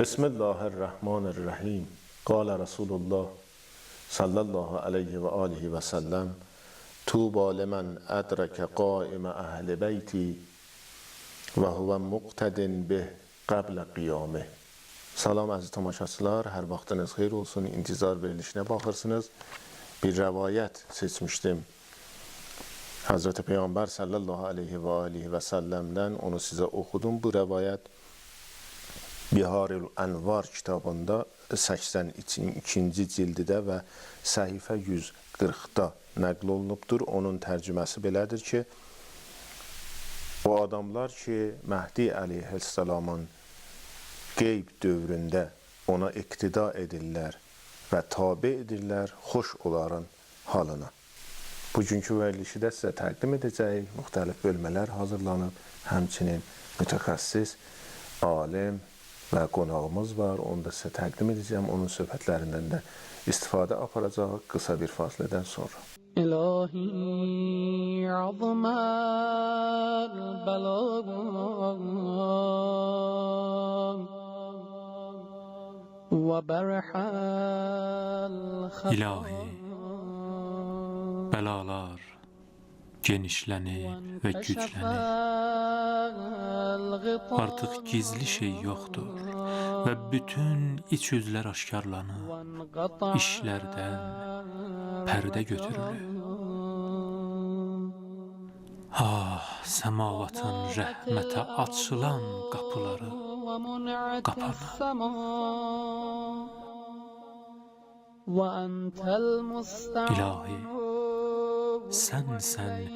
بسم الله الرحمن الرحیم قال رسول الله صلی الله علیه و آله و سلم توبا لمن ادرک قائم اهل بیتی و هو مقتد به قبل قیامه Salam əziz tamaşaçılar, hər vaxtınız xeyir olsun. İntizar verilişinə baxırsınız. Bir rəvayət seçmişdim. Hazreti Peyğəmbər sallallahu aleyhi və alihi və səlləmdən onu sizə oxudum. Bu rəvayət Biharül Ənvar kitabında 82-ci cildidə və səhifə 140-da nəql olunubdur. Onun tərcüməsi belədir ki, o adamlar ki, Məhdi əleyhissalamın qeyb dövründə ona iqtida edirlər və tabe edirlər xoş onların halına. Bugünkü verilişi də sizə təqdim edəcəyik. Müxtəlif bölmələr hazırlanıb. Həmçinin mütəxəssis, alim və qonağımız var. Onu da sizə təqdim edəcəm. Onun söhbətlərindən də istifadə aparacağıq qısa bir fasilədən sonra. İlahi azmal balagam ve berhal İlahi belalar genişlenir ve güçlenir. Artık gizli şey yoktur ve bütün iç yüzler aşkarlanır. İşlerden perde götürülür. Ah, səmavatın rəhmətə açılan qapıları qapanır. İlahi, Sənsən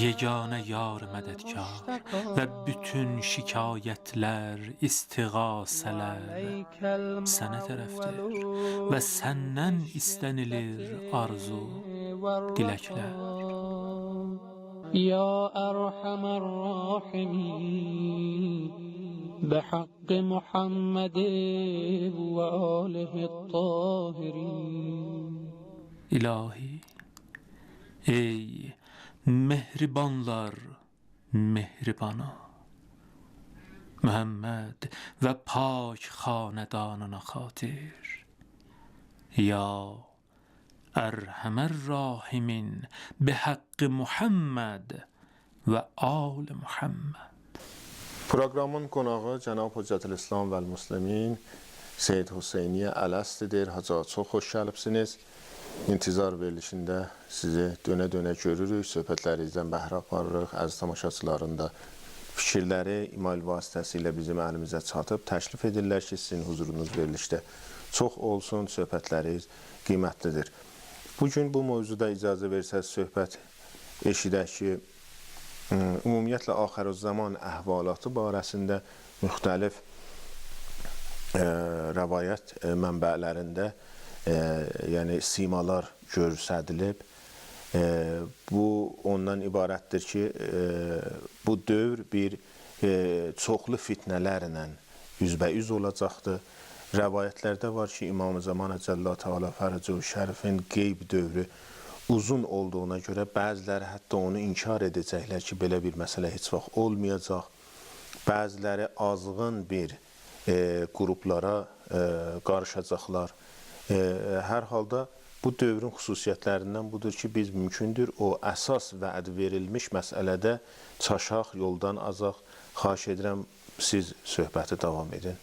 yeganə yar mədədkar və bütün şikayətlər, istiğasələr عليك sənə tərəfdir və səndən istənilir arzu, diləklər. يا أرحم الراحمين بحق محمد وآله الطاهرين İlahi, Ey mehribanlar mehribana محمد و پاک خاندانان خاطر. یا ارحم الراحمین به حق محمد و آل محمد. پروگرامون کناغا جناب حجت الاسلام و المسلمین سید حسینی الست در هزار خوش شلبسینیز İntizar verilişində sizi dönə-dönə görürük, söhbətlərinizdən bəhrə aparırıq. Əziz tamaşaçıların da fikirləri email vasitəsilə bizim əlimizə çatıb təklif edirlər ki, sizin huzurunuz verilişdə çox olsun, söhbətləriniz qiymətlidir. Bugün bu mövzuda icazə versəz söhbət eşidək ki, ümumiyyətlə axirüzzaman əhvalatı barəsində müxtəlif e, rəvayət e, mənbələrində e, yəni simalar göstərilib. E, bu ondan ibarətdir ki, e, bu dövr bir e, çoxlu fitnələrlə üzbəüz olacaqdır. Rəvayətlərdə var ki, İmam-ı Zaman Cəllə Teala Fərəcə Şərifin qeyb dövrü uzun olduğuna görə bəziləri hətta onu inkar edəcəklər ki, belə bir məsələ heç vaxt olmayacaq. Bəziləri azğın bir e, qruplara e, qarışacaqlar. Hər halda bu dövrün xüsusiyyətlərindən budur ki, biz mümkündür o əsas vəd verilmiş məsələdə çaşaq, yoldan azaq. Xahiş edirəm, siz söhbəti davam edin.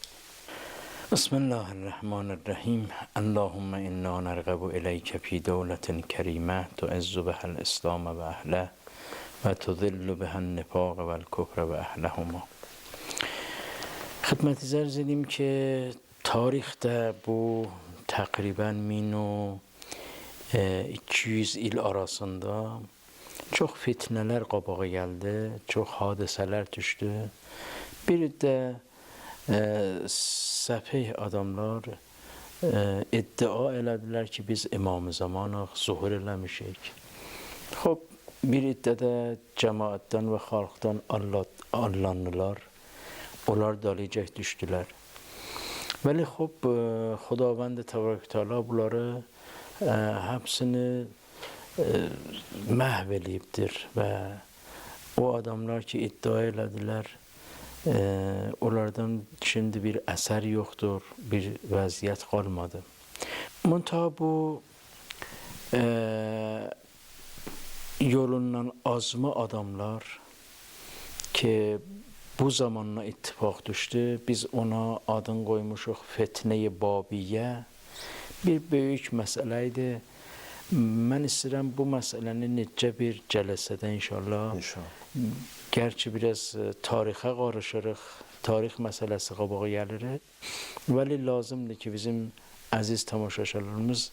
Bismillahirrahmanirrahim. Allahumma inna narğabu ilayka fi dawlatin kerime tu'izzu bihal islam ve ahle ve tudillu bihal nifaq vel kufre ve ahlehuma. Xidmətinizə arz edeyim ki, tarixdə bu təqribən 1200 il arasında çox fitnələr qabağa gəldi, çox hadisələr düşdü. Bir də e, səfeh adamlar e, iddia elədilər ki, biz İmam-ı Zamanıq, zuhur eləmişik. Xop, bir iddə də cəmaətdən və xalqdan Allah, allandılar. Onlar dalıcaq düşdülər. Xop, e, Xudavənd Təbarək Teala bunları e, hepsini e, məhv eləyibdir və o adamlar ki iddia elədilər, Ee, onlardan şimdi bir eser yoktur, bir vaziyet kalmadı. Muntaha bu eee yolundan azma adamlar ki bu zamanla ittifak düştü. Biz ona adın koymuşuq Fetne-i Babiye. Bir böyük məsələ idi. Mən istəyirəm bu məsələni necə bir cələsədə inşallah İnşallah. Gerçi biraz e, tarixə qarışırıq, tarix məsələsi qabağa gəlir. Vəli lazımdır ki, bizim əziz tamaşaçılarımız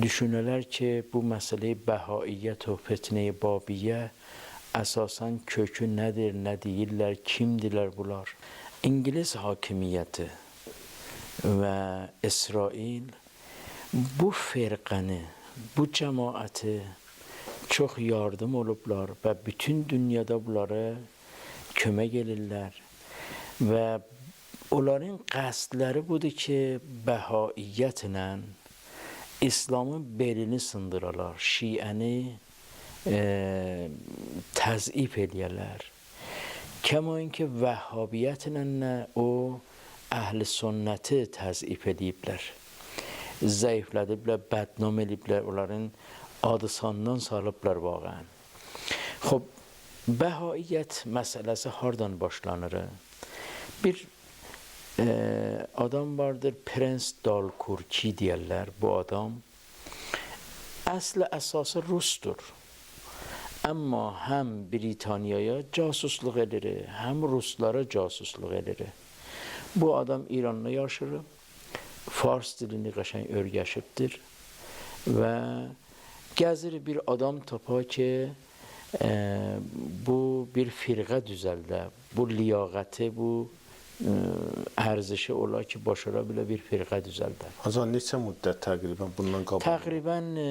düşünələr ki, bu məsələyi bəhaiyyət və fitnə-i babiyyə əsasən kökü nədir, nə deyirlər, kimdirlər bunlar? İngilis hakimiyyəti və İsrail bu firqəni, bu cəmaəti çox yardım olublar və bütün dünyada bunlara kömək edirlər və onların qəsdləri budur ki, bəhaiyyətlə İslamın belini sındıralar, şiəni تزئی پیدیلر کما اینکه وحابیت نن او اهل سنت تزئی پیدیب ضعیف زیف لدیب لر بدنام لیب لر اولارن آدسان واقعا. خب بهاییت مسئله سه هردان باشلانه بیر آدم باردر پرنس دالکورکی دیلر بو آدم. اصل اساس روس دور Amma həm Britaniyaya casusluq edir, həm Ruslara casusluq edir. Bu adam İranda yaşayır, Fars dilini qəşəng öyrəşibdir və gəzir bir adam tapa ki, e, bu bir firqə düzəldə, bu liyaqəti, bu e, ərzişi ola ki, başara bilə bir firqə düzəldə. Hacı neçə müddət təqribən bundan qabaq? Təqribən e,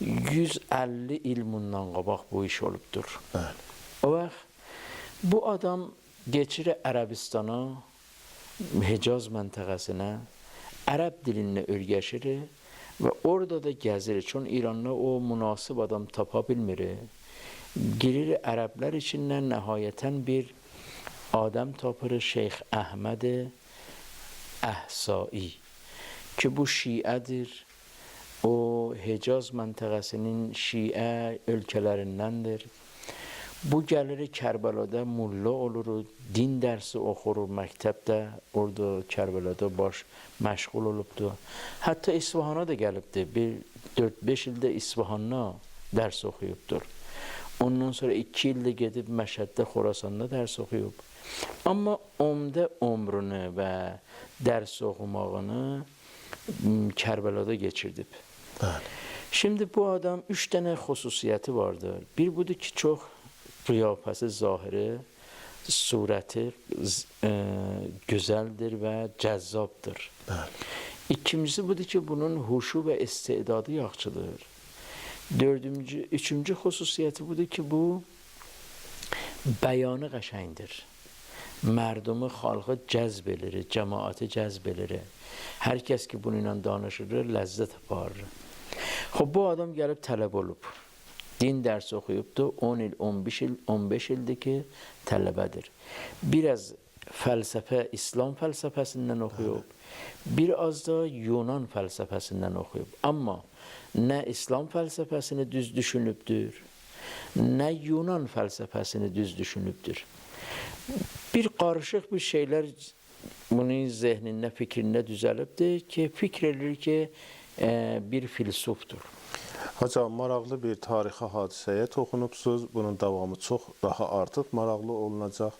150 il bundan qabaq bu iş olubdur. Bəli. O vaxt bu adam geçir Ərəbistana, Hicaz məntəqəsinə, ərəb dilini öyrəşir və orada da gəzir. Çün İranda o münasib adam tapa bilmir. Girir ərəblər içindən nəhayətən bir adam tapır Şeyx Əhməd Əhsai ki bu Şiədir. O Hicaz məntəqəsinin Şiə ölkələrindəndir. Bu gəlir Kərbəlada mulla olur, din dərsi oxur məktəbdə, orada Kərbəlada baş məşğul olubdu. Hətta İsfahana da gəlibdi. Bir 4-5 ildə İsfahanda dərs oxuyubdur. Ondan sonra 2 ildə gedib Məşhəddə, Xorasanda dərs oxuyub. Amma ömrdə ömrünü və dərs oxumağını m, Kərbəlada keçirdib. Bəli. Şimdi bu adam üç tane hususiyeti vardır. Bir budur ki çok kıyafesi, zahiri, sureti z- e, güzeldir ve cəzzabdır. Bəli. İkincisi budur ki bunun huşu ve istidadı yaxşıdır. Dördüncü, üçüncü hususiyeti budur ki bu bəyanı qəşəngdir. Mərdumu, xalqı cəzb edir, cəmaatı cəzb edir. Hər kəs ki bununla danışır, ləzzət aparır. Xub bu adam gəlib tələb olub. Din dərsi oxuyubdu. 10 il, 15 il, 15 ildir ki tələbədir. Biraz fəlsəfə, İslam fəlsəfəsindən oxuyub. Bir az da Yunan fəlsəfəsindən oxuyub. Amma nə İslam fəlsəfəsini düz düşünübdür, nə Yunan fəlsəfəsini düz düşünübdür. Bir qarışıq bir şeylər bunun zehnində, fikrində düzəlibdir ki, fikr edir ki, e, bir filsufdur. Hacı maraqlı bir tarixi hadisəyə toxunubsuz. Bunun davamı çox daha artıq maraqlı olunacaq.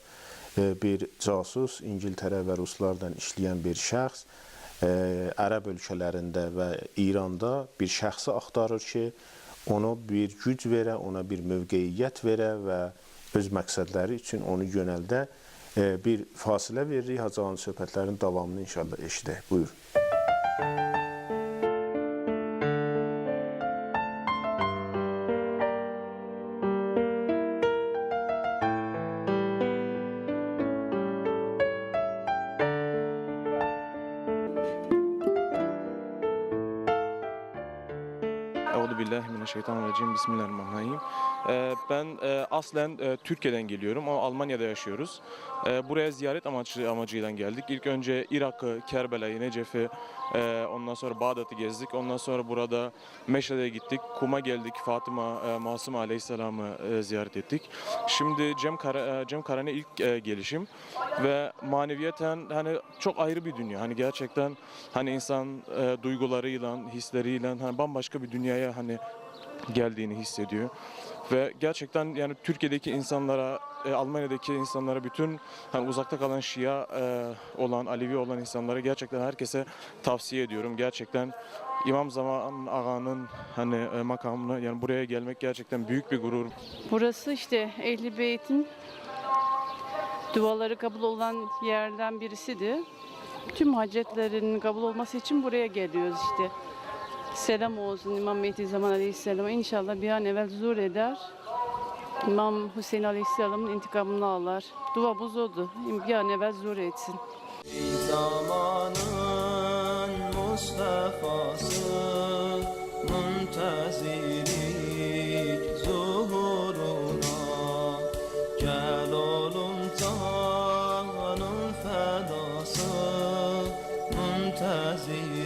E, Bir casus İngiltərə və Ruslardan işləyən bir şəxs e, ərəb ölkələrində və İranda bir şəxsi axtarır ki, ona bir güc verə, ona bir mövqeyiyyət verə və öz məqsədləri üçün onu yönəldə. E, Bir fasilə veririk. Hacı Ağanın söhbətlərinin davamını inşallah eşidək. Buyur. Euzu billahi mineşşeytanirracim. Bismillahirrahmanirrahim. Ee, ben e, aslen e, Türkiye'den geliyorum ama Almanya'da yaşıyoruz. e, buraya ziyaret amaçlı amacıyla geldik. İlk önce Irak'ı, Kerbela'yı, Necef'i, ondan sonra Bağdat'ı gezdik. Ondan sonra burada Meşhed'e gittik. Kum'a geldik. Fatıma Masum Aleyhisselam'ı ziyaret ettik. Şimdi Cem, Kara, Cem Karan'a ilk gelişim ve maneviyeten hani çok ayrı bir dünya. Hani gerçekten hani insan duygularıyla, hisleriyle hani bambaşka bir dünyaya hani geldiğini hissediyor. Ve gerçekten yani Türkiye'deki insanlara, e, Almanya'daki insanlara, bütün hani uzakta kalan Şia e, olan, Alevi olan insanlara gerçekten herkese tavsiye ediyorum. Gerçekten İmam Zaman Ağa'nın hani e, makamına yani buraya gelmek gerçekten büyük bir gurur. Burası işte Ehli Beyt'in duaları kabul olan yerden birisidir. Tüm hacetlerin kabul olması için buraya geliyoruz işte. Selam olsun İmam Mehdi Zaman Aleyhisselam'a. İnşallah bir an evvel zuhur eder. İmam Hüseyin Aleyhisselam'ın intikamını alır. Duamız odur. Bir an evvel zuhur etsin. zamanın Mustafa'sı muntezirik zuhuruna Gel oğlum canın fedası muntezirik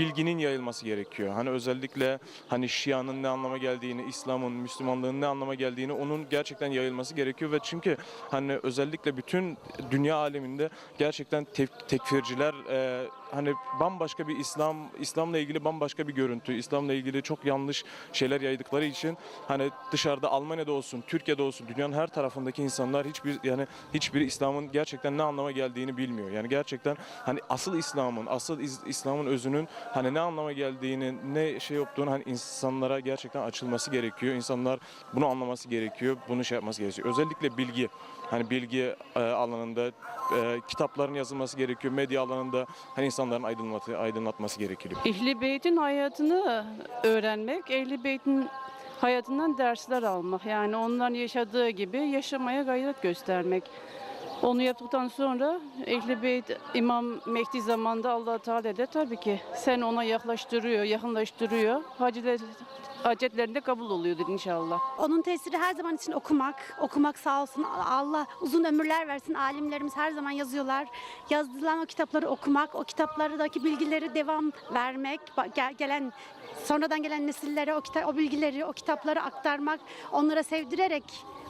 bilginin yayılması gerekiyor. Hani özellikle hani Şia'nın ne anlama geldiğini, İslam'ın, Müslümanlığın ne anlama geldiğini onun gerçekten yayılması gerekiyor ve çünkü hani özellikle bütün dünya aleminde gerçekten tek- tekfirciler e, hani bambaşka bir İslam, İslam'la ilgili bambaşka bir görüntü, İslam'la ilgili çok yanlış şeyler yaydıkları için hani dışarıda Almanya'da olsun, Türkiye'de olsun, dünyanın her tarafındaki insanlar hiçbir yani hiçbir İslam'ın gerçekten ne anlama geldiğini bilmiyor. Yani gerçekten hani asıl İslam'ın, asıl İslam'ın özünün hani ne anlama geldiğini, ne şey yaptığını hani insanlara gerçekten açılması gerekiyor. İnsanlar bunu anlaması gerekiyor, bunu şey yapması gerekiyor. Özellikle bilgi, hani bilgi e, alanında e, kitapların yazılması gerekiyor, medya alanında hani insanların aydınlatı, aydınlatması gerekiyor. Ehli Beyt'in hayatını öğrenmek, Ehli Beyt'in hayatından dersler almak. Yani onların yaşadığı gibi yaşamaya gayret göstermek. Onu yaptıktan sonra Ehli Beyt İmam Mehdi zamanında allah Teala de tabii ki sen ona yaklaştırıyor, yakınlaştırıyor. Hacilet, hacetlerinde kabul oluyordur inşallah. Onun tesiri her zaman için okumak. Okumak sağ olsun. Allah uzun ömürler versin. Alimlerimiz her zaman yazıyorlar. Yazılan o kitapları okumak, o kitaplardaki bilgileri devam vermek, gelen sonradan gelen nesillere o, kita- o bilgileri, o kitapları aktarmak, onlara sevdirerek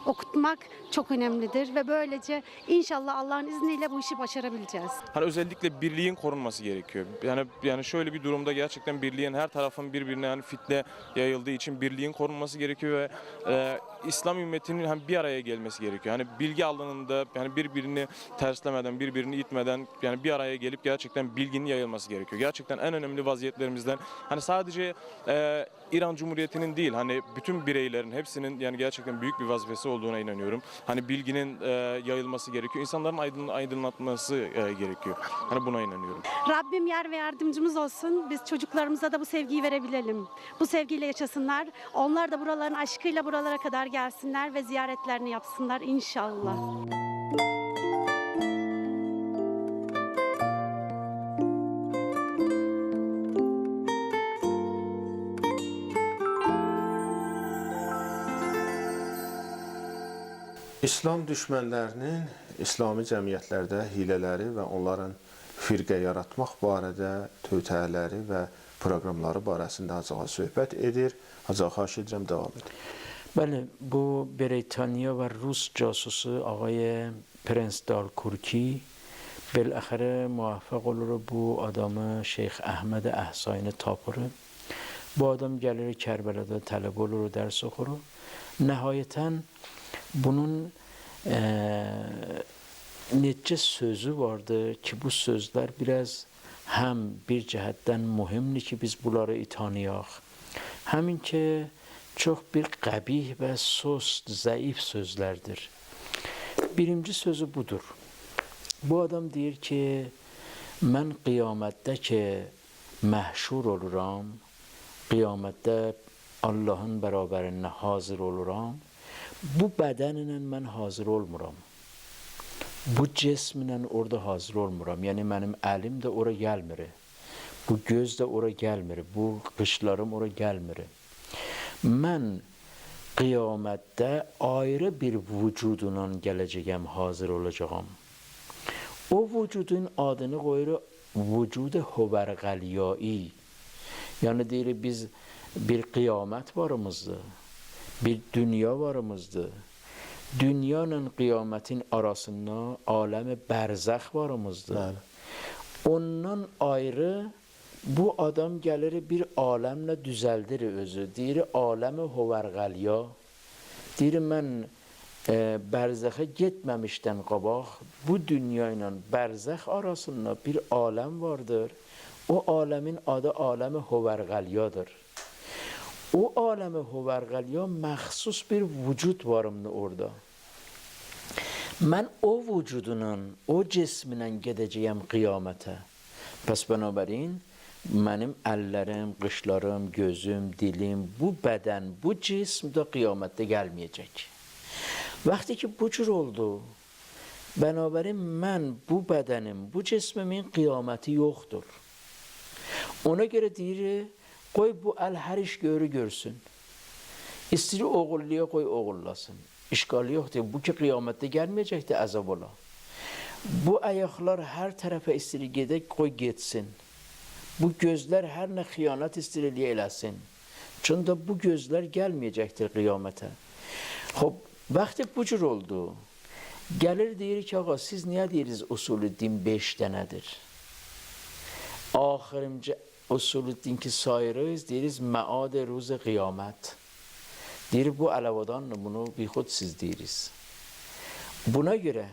okutmak çok önemlidir ve böylece inşallah Allah'ın izniyle bu işi başarabileceğiz. Hani özellikle birliğin korunması gerekiyor. Yani yani şöyle bir durumda gerçekten birliğin her tarafın birbirine yani fitne yayıldığı için birliğin korunması gerekiyor ve e, İslam ümmetinin hani bir araya gelmesi gerekiyor. Hani bilgi alanında yani birbirini terslemeden, birbirini itmeden yani bir araya gelip gerçekten bilginin yayılması gerekiyor. Gerçekten en önemli vaziyetlerimizden hani sadece e, İran Cumhuriyeti'nin değil hani bütün bireylerin hepsinin yani gerçekten büyük bir vazifesi olduğuna inanıyorum. Hani bilginin e, yayılması gerekiyor. İnsanların aydın, aydınlatması e, gerekiyor. Hani buna inanıyorum. Rabbim yar ve yardımcımız olsun. Biz çocuklarımıza da bu sevgiyi verebilelim. Bu sevgiyle yaşasınlar. Onlar da buraların aşkıyla buralara kadar gelsinler ve ziyaretlerini yapsınlar inşallah. İslam düşmənlərinin İslami cəmiyyətlərdə hilələri və onların firqə yaratmaq barədə tövtələri və proqramları barəsində acağa söhbət edir. Acağa xahiş edirəm davam edin. بله bu بریتانیا و روس جاسوس آقای پرنس دارکورکی بالاخره موفق olur bu adamı Şeyh Ahmed Ahsayn tapırı. Bu adam gelir Kerbela'da talebe olur ders okur. Nihayeten Bunun eee neçə sözü vardır ki, bu sözlər biraz həm bir cəhətdən mühümdür ki, biz bunları tanıyaq. Həmin ki, çox bir qəbih və sost, zəif sözlərdir. Birinci sözü budur. Bu adam deyir ki, mən qiyamətdə ki, məhşur oluram, qiyamətdə Allahın bərabərində hazır oluram, bu bədənlə mən hazır olmuram. Bu cismlə orada hazır olmuram. Yəni mənim əlim də ora gəlmir. Bu göz də ora gəlmir. Bu qışlarım ora gəlmir. Mən qiyamətdə ayrı bir vücudla gələcəyəm, hazır olacağam. O vücudun adını qoyur vücud hoverqəliyai. Yəni deyirik biz bir qiyamət varımızdır. Bir dünya varımızdır. Dünya ilə qiyamətin arasında aləmi bərzəx varımızdır. Ondan ayrı bu adam gəlir bir aləmlə düzəldir özü. Deyir aləmi hoverqəliya. Deyir mən e, bərzəxə getməmişdən qabaq bu dünya bərzəx arasında bir aləm vardır. O aləmin adı aləmi hoverqəliyadır. O aləmi hoverqəliya məxsus bir vücud varımdır orada. Mən o vücudunla, o cisminlə gedəcəyəm qiyamətə. Pəs bənabərin mənim əllərim, qışlarım, gözüm, dilim, bu bədən, bu cism də qiyamətdə gəlməyəcək. Vaxtı ki bu cür oldu, bənabərin mən bu bədənim, bu cismimin qiyaməti yoxdur. Ona görə deyir, qoy bu əl hər iş görü görsün. İstiri oğulluya qoy oğullasın. İşgalı yoxdur. Bu ki qiyamətdə gəlməyəcəkdir əzab ola. Bu ayaqlar hər tərəfə istiri gedək, qoy getsin. Bu gözlər hər nə xiyanət istiriliyə eləsin. Çünki bu gözlər gəlməyəcəkdir qiyamətə. Xob, vaxtı bu cür oldu. Gəlir deyir ki, ağa siz niyə deyirsiniz usulü din 5 dənədir? Axırıncı usulü din ki sayırız deyiriz məad ruz qiyamət. Deyir bu əlavədan bunu bir xud siz deyirsiniz. Buna görə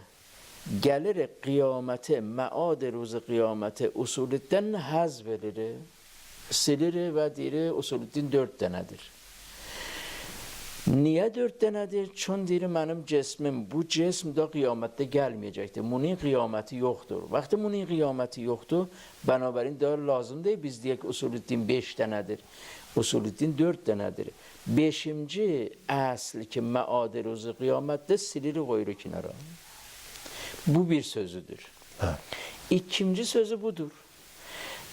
gəlir qiyaməti, məad ruz qiyaməti usulüdən həzf edilir, silir və deyir usulüddin 4 dənədir. Niyə dörd dənədir? Çün deyir mənim cismim, bu cism də qiyamətdə gəlməyəcəkdir. Bunun qiyaməti yoxdur. Vaxtı bunun qiyaməti yoxdur, bənabərin də lazım deyil biz deyək usulüddin 5 dənədir. Usulüddin 4 dənədir. Beşinci əsl ki məad ruzu qiyamətdə silir qoyur kənara. Bu bir sözüdür. İkinci sözü budur.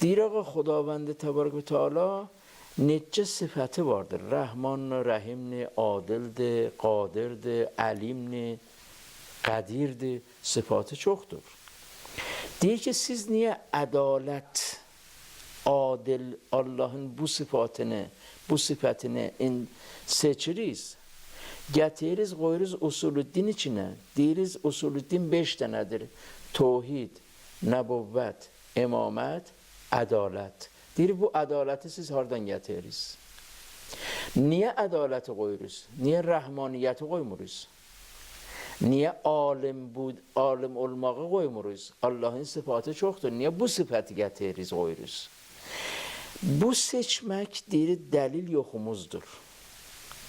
Deyir ağa Xudavəndi Təbarək və Teala neçə sifəti vardır. Rəhmanlı, rəhimli, adildir, qadirdir, əlimli, qədirdir. Sıfatı çoxdur. Deyir ki, siz niyə ədalət, adil Allahın bu sıfatını, bu in seçiriz? Gətiriz, qoyuruz usulüddin içinə. Deyiriz, usulüddin 5 dənədir. Tohid, nəbuvvət, imamət, ədalət. Deyir, bu ədaləti siz hardan gətirirsiniz? Niyə ədaləti qoyuruz? Niyə rəhmaniyyəti qoymuruz? Niyə alim bu alim olmağı qoymuruz? Allahın sıfatı çoxdur. Niyə bu sifəti gətiririk, qoyuruz? Bu seçmək deyir dəlil yoxumuzdur.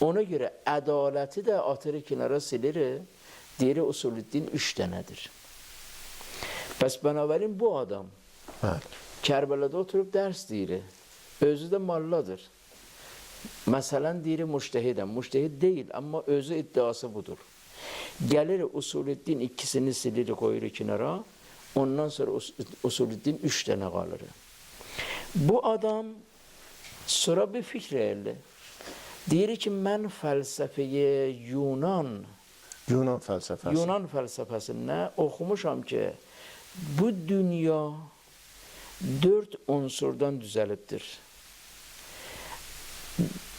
Ona görə ədaləti də atırı kənara silir. Deyir usulüddin 3 dənədir. Bəs bənabərin bu adam Bəli. Kərbəlada oturub dərs deyir. Özü də malladır. Məsələn deyir müştəhidəm. Müştəhid deyil, amma özü iddiası budur. Gəlir usulüddin ikisini silir qoyur kənara. Ondan sonra us usulüddin üç dənə qalır. Bu adam sonra bir fikr eldi. Deyir ki, mən fəlsəfəyə Yunan, Yunan fəlsəfəsi. Yunan fəlsəfəsində oxumuşam ki, bu dünya dörd unsurdan düzəlibdir.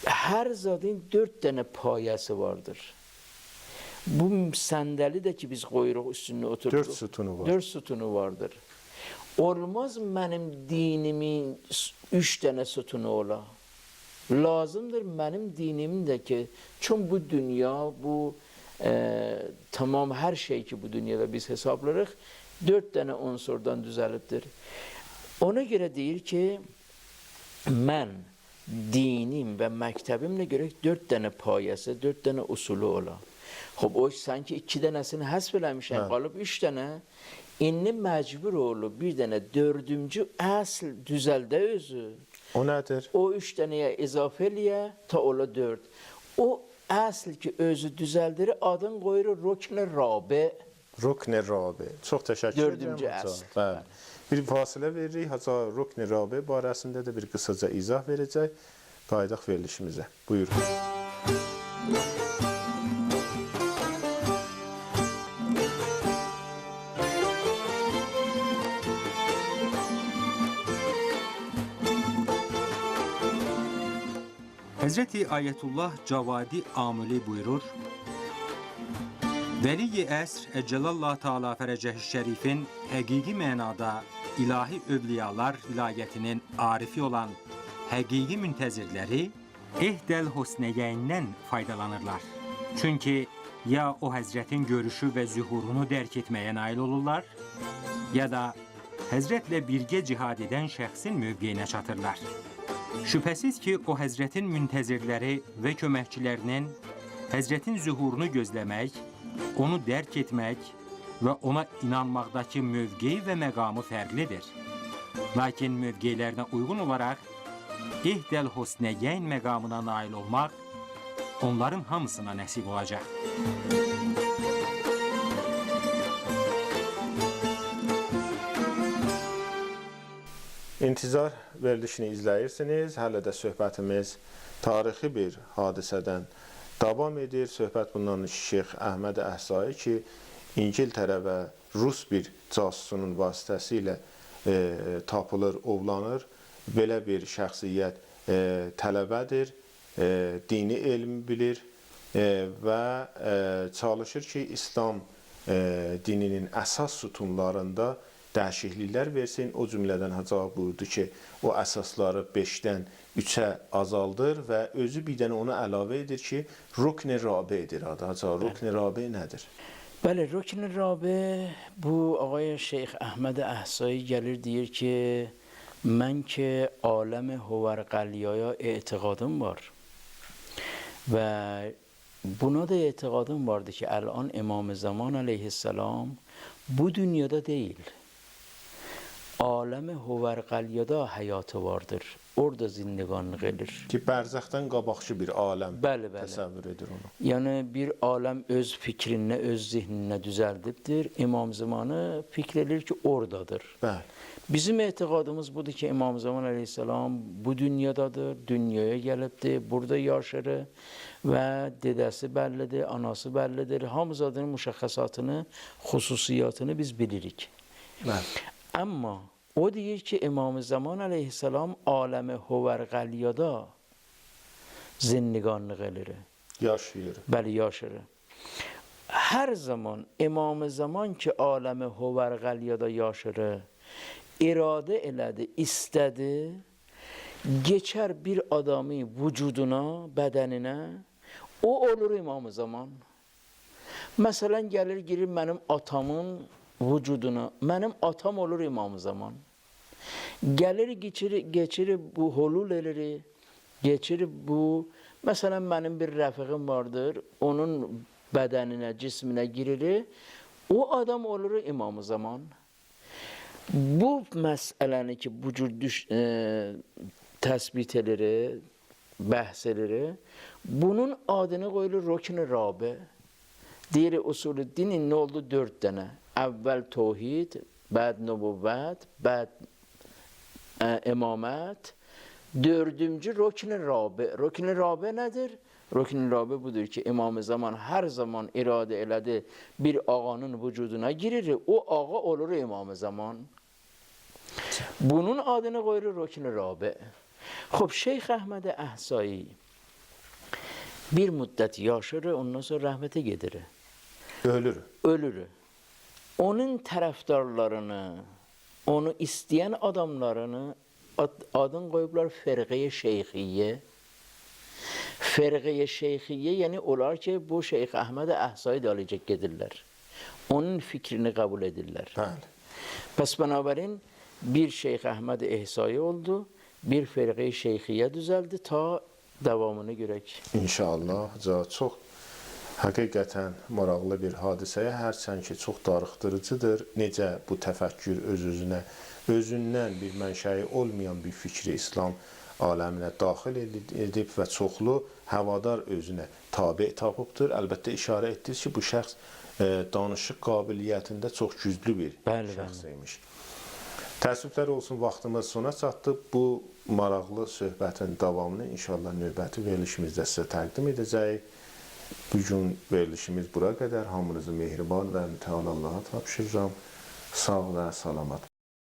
Hər zadın dörd dənə payəsi vardır. Bu səndəli də ki biz qoyuruq üstünə oturuq. Dörd sütunu var. Dörd sütunu vardır. Olmaz mənim dinimin üç dənə sütunu ola. Lazımdır mənim dinimin də ki, çün bu dünya, bu e, tamam her şey ki bu dünyada biz hesaplarıq dört tane unsurdan düzəlibdir. Ona göre deyir ki mən dinim və məktəbimlə görə dörd dənə payəsi, dörd dənə usulü ola. Xub o sanki iki dənəsini həsb eləmişən, Hə. qalıb üç dənə. İndi məcbur olub bir dənə dördüncü əsl düzəldə özü. O nədir? O üç dənəyə izafə eləyə ta ola dörd. O əsl ki özü düzəldir, adın qoyur rukn rabe. Rukn Rabe. Çox təşəkkür Dördüncü edirəm. Hacı. Bir fasilə veririk. Hacı Rukn Rabe barəsində də bir qısaca izah verəcək. Qayıdaq verilişimizə. Buyurun. Hazreti Ayetullah Cavadi Amili buyurur. Veli-i Əsr Eccelallah Teala Fərəcəh Şərifin həqiqi mənada ilahi övliyalar vilayətinin arifi olan həqiqi müntəzirləri Ehdəl Husneyəyindən faydalanırlar. Çünki ya o həzrətin görüşü və zühurunu dərk etməyə nail olurlar, ya da həzrətlə birgə cihad edən şəxsin mövqeyinə çatırlar. Şübhəsiz ki, o həzrətin müntəzirləri və köməkçilərinin həzrətin zühurunu gözləmək, onu dərk etmək və ona inanmaqdakı mövqeyi və məqamı fərqlidir. Lakin mövqeylərinə uyğun olaraq Ehdəl Husnəyeyn məqamına nail olmaq onların hamısına nəsib olacaq. İntizar verilişini izləyirsiniz. Hələ də söhbətimiz tarixi bir hadisədən davam edir. Söhbət bundan Şeyx Əhməd Əhsai ki, İngiltərə və Rus bir casusunun vasitəsilə e, tapılır, ovlanır. Belə bir şəxsiyyət e, tələbədir, e, dini elm bilir e, və e, çalışır ki, İslam e, dininin əsas sütunlarında dəyişikliklər versin. O cümlədən Hacı buyurdu ki, o əsasları 5-dən 3-ə azaldır və özü bir dənə ona əlavə edir ki, rukn-i rabedir adı. Hacı rukn-i rabe nədir? Bəli, rukn rabe bu ağay Şeyx Əhməd Əhsai gəlir deyir ki, mən ki aləm Huvərqəliyaya etiqadım var. Və buna da etiqadım vardı ki, الان İmam Zaman aleyhisselam bu dünyada değil. Aləm Huvərqəliyada həyatı vardır. Orada zindiqanlıq edir. Ki, bərzəxdən qabaqçı bir aləm Bəli, bəli. təsəvvür edir onu. Yəni bir aləm öz fikrinə, öz zehninə düzəldibdir. İmam Zamanı fikr edir ki, oradadır. Bəli. Bizim etiqadımız budur ki, İmam Zaman Aleyhisselam bu dünyadadır, dünyaya gəlibdir, burada yaşayır və dedəsi bəllidir, anası bəllidir. Hamız adının müşəxxəsatını, xüsusiyyatını biz bilirik. Bəli. Amma o deyir ki, İmam Zaman Aleyhisselam aləmi Huvərqəliyada zindiqanlıq edir. Yaşayır. Bəli, yaşayır. Hər zaman İmam Zaman ki, aləmi Huvərqəliyada yaşayır, iradə elədi, istədi, geçər bir adamı vücuduna, bədəninə, o olur İmam Zaman. Məsələn, gəlir, girir mənim atamın vücuduna, mənim atam olur İmam Zaman. Gəlir, geçirir, geçirir bu holul elir, geçirir bu, məsələn, mənim bir rəfiqim vardır, onun bədəninə, cisminə girir, o adam olur İmam Zaman. Bu məsələni ki, bu cür düş, e, bəhs edir, bunun adını qoyulur rukn-i rabe. Deyir usulü dinin nə oldu? Dörd dənə. Əvvəl tohid, bəd nübüvvət, bəd ə, imamət, dördüncü rukn-i rabe. Rukn-i rabe nədir? Rukn-i rabe budur ki, İmam Zaman hər zaman iradə elədi bir ağanın vücuduna girir, o ağa olur İmam Zaman. Bunun adını qoyur rukn-i rabe. Xub Şeyx Əhməd Əhsai bir müddət yaşır, ondan sonra rəhmətə gedir. Ölür. Ölür. Onun tərəfdarlarını, onu istəyən adamlarını ad- adın qoyublar Fərqəyə Şeyxiyyə. Ferqeye şeyhiye yani olar ki bu Şeyh Ahmet Ahsa'yı da alacak gedirler. Onun fikrini kabul edirler. Bəli. Pes binaberin bir Şeyh Ahmet İhsa'yı oldu, bir Ferqe-i Şeyhiye düzeldi ta devamını görek. İnşallah çox həqiqətən maraqlı bir hadisəyə hərçənd ki, çox darıxdırıcıdır. Necə bu təfəkkür öz-özünə özündən bir mənşəyi olmayan bir fikri İslam aləminə daxil edi- edib və çoxlu həvadar özünə tabe tapıbdır. Əlbəttə işarə etdiniz ki, bu şəxs e, danışıq qabiliyyətində çox güclü bir Bəli, şəxs imiş. Təəssüflər olsun, vaxtımız sona çatdı. Bu maraqlı söhbətin davamını inşallah növbəti verilişimizdə sizə təqdim edəcəyik. Bu gün verilişimiz bura qədər. Hamınızı mehriban və mütəal Allaha tapşırıram. Sağ və salamat.